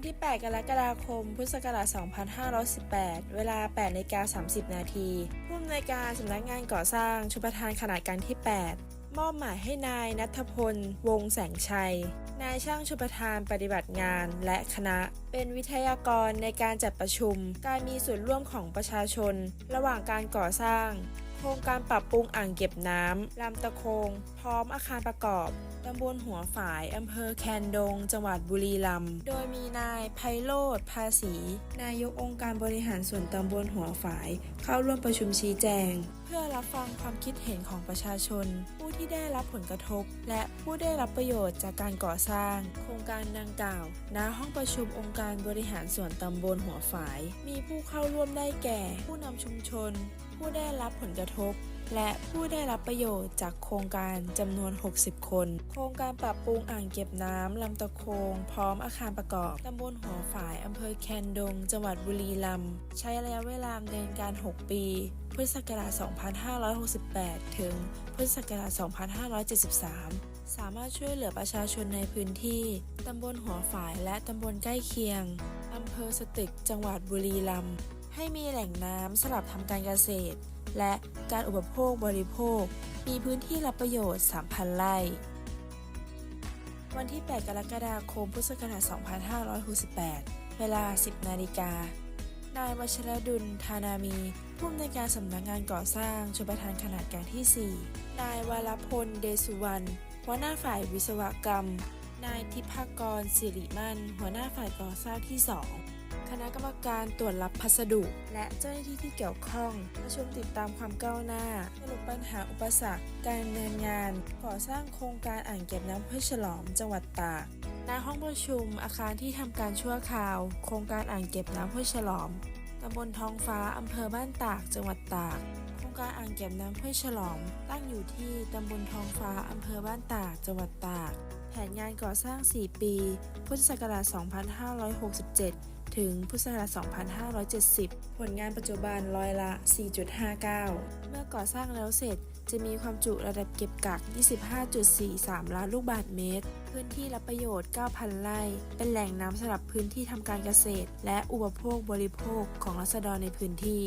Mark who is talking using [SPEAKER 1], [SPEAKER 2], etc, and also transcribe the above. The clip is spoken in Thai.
[SPEAKER 1] วันที่ 8 กรกฎาคม พุทธศักราช 2518 เวลา8นาฬิกา30 นาทีผู้อำนวยการสำนักงานก่อสร้างชุประธานขนาดการที่ 8 มอบหมายให้นายนัทพล วงแสงชัย นายช่างชุประธานปฏิบัติงานและคณะ เป็นวิทยากรในการจัดประชุม การมีส่วนร่วมของประชาชน ระหว่างการก่อสร้าง โครงการปรับปรุงอ่างเก็บน้ำลำตะโคง พร้อมอาคารประกอบตำบลหัวฝาย อำเภอแคนดง จังหวัดบุรีรัมย์โดยมีนายไพโรธภาษี นายกองค์การบริหารส่วนตำบลหัวฝาย เข้าร่วมประชุมชี้แจง เพื่อรับฟังความคิดเห็นของประชาชน ผู้ที่ได้รับผลกระทบ และผู้ได้รับประโยชน์จากการก่อสร้าง โครงการดังกล่าวณห้องประชุมองค์การบริหารส่วนตำบลหัวฝาย มีผู้เข้าร่วมได้แก่ ผู้นำชุมชน ผู้ได้รับผลกระทบ และผู้ได้รับประโยชน์จากโครงการจำนวน 60 คน โครงการปรับปรุงอ่างเก็บน้ำลำตะโคง พร้อมอาคารประกอบตำบลหัวฝายอำเภอแคนดง จังหวัดบุรีรัมย์ใช้ระยะเวลาดำเนินการ 6 ปีพุทธศักราช2568 ถึงพุทธศักราช2573 สามารถช่วยเหลือประชาชนในพื้นที่ ตำบลหัวฝายและตำบลใกล้เคียง อำเภอสตึก จังหวัดบุรีรัมย์ ให้มีแหล่งน้ำสำหรับทำการเกษตร และการอุปโภคบริโภค มีพื้นที่รับประโยชน์ 3,000 ไร่ วันที่ 8 กรกฎาคม พุทธศักราช 2568 เวลา 10 นาฬิกา นายวัชรดุลธานามี ผู้อำนวยการสำนักงานก่อสร้างชลประทานขนาดกลางที่ 4 นายวรพล เดสุวรรณหัวหน้าฝ่ายวิศวกรรม นายทิพากรสิริมั่น หัวหน้าฝ่ายก่อสร้างที่ 2 คณะกรรมการตรวจรับพัสดุ และเจ้าหน้าที่ที่เกี่ยวข้องประชุมติดตามความก้าวหน้าสรุปปัญหาอุปสรรค การดำเนินงาน ก่อสร้างโครงการอ่างเก็บน้ำห้วยฉลอมจังหวัดตากณห้องประชุมอาคารที่ทำการชั่วคราว โครงการอ่างเก็บน้ำห้วยฉลอมตำบลทองฟ้าอำเภอบ้านตาก จังหวัดตาก โครงการอ่างเก็บน้ำห้วยฉลอม ตั้งอยู่ที่ตำบลทองฟ้าอำเภอบ้านตาก จังหวัดตาก แผนงานก่อสร้าง 4 ปี พุทธศักราช 2567 ถึงพุทธศักราช 2570 ผลงานปัจจุบันร้อยละ 4.59 เมื่อก่อสร้างแล้วเสร็จจะมีความจุระดับเก็บกัก 25.43 ล้านลูกบาศก์เมตร พื้นที่รับประโยชน์ 9,000 ไร่ เป็นแหล่งน้ำสำหรับพื้นที่ทำการเกษตร และอุปโภคบริโภคของรัษฎรในพื้นที่